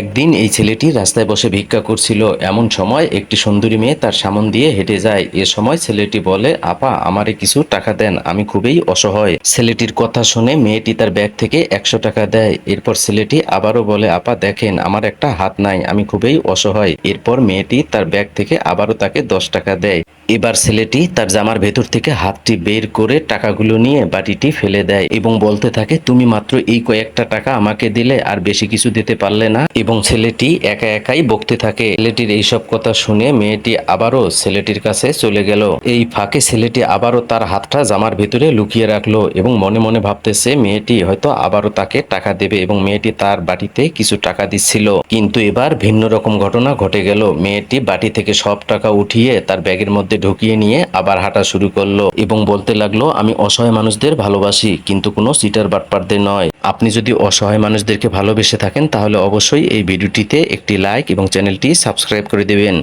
একদিন এই ছেলেটি রাস্তায় বসে ভিক্ষা করছিল। এমন সময় একটি সুন্দরী মেয়ে তার সামন দিয়ে হেঁটে যায়। এ সময় ছেলেটি বলে, আপা, আমারে কিছু টাকা দেন, আমি খুবই অসহায়। ছেলেটির কথা শুনে মেয়েটি তার ব্যাগ থেকে একশো টাকা দেয়। এরপর ছেলেটি আবারও বলে, আপা, দেখেন, আমার একটা হাত নাই, আমি খুবই অসহায়। এরপর মেয়েটি তার ব্যাগ থেকে আবারও তাকে দশ টাকা দেয়। এবার ছেলেটি তার জামার ভেতর থেকে হাতটি বের করে টাকাগুলো নিয়ে বাটিটি ফেলে দেয় এবং বলতে থাকে, তুমি মাত্র এই কয়েকটা টাকা আমাকে দিলে আর বেশি কিছু দিতে পারলে না। এবং ছেলেটি একা একাই বকতে থাকে। ছেলেটির এইসব কথা শুনে মেয়েটি আবারও ছেলেটির কাছে চলে গেল। এই ফাঁকে ছেলেটি আবারও তার হাতটা জামার ভিতরে লুকিয়ে রাখল এবং মনে মনে ভাবতেছে মেয়েটি হয়তো আবারও তাকে টাকা দেবে এবং মেয়েটি তার বাটিতে কিছু টাকা দিচ্ছিল। কিন্তু এবার ভিন্ন রকম ঘটনা ঘটে গেল। মেয়েটি বাটি থেকে সব টাকা উঠিয়ে তার ব্যাগের মধ্যে ঢুকিয়ে নিয়ে আবার হাঁটা শুরু করল এবং বলতে লাগল, আমি অসহায় মানুষদের ভালোবাসি, কিন্তু কোনো সিটার বাটপারদের নয়। আপনি যদি অসহায় মানুষদেরকে ভালোবেসে থাকেন, তাহলে অবশ্যই এই ভিডিওটিতে একটি লাইক এবং চ্যানেলটি সাবস্ক্রাইব করে দেবেন।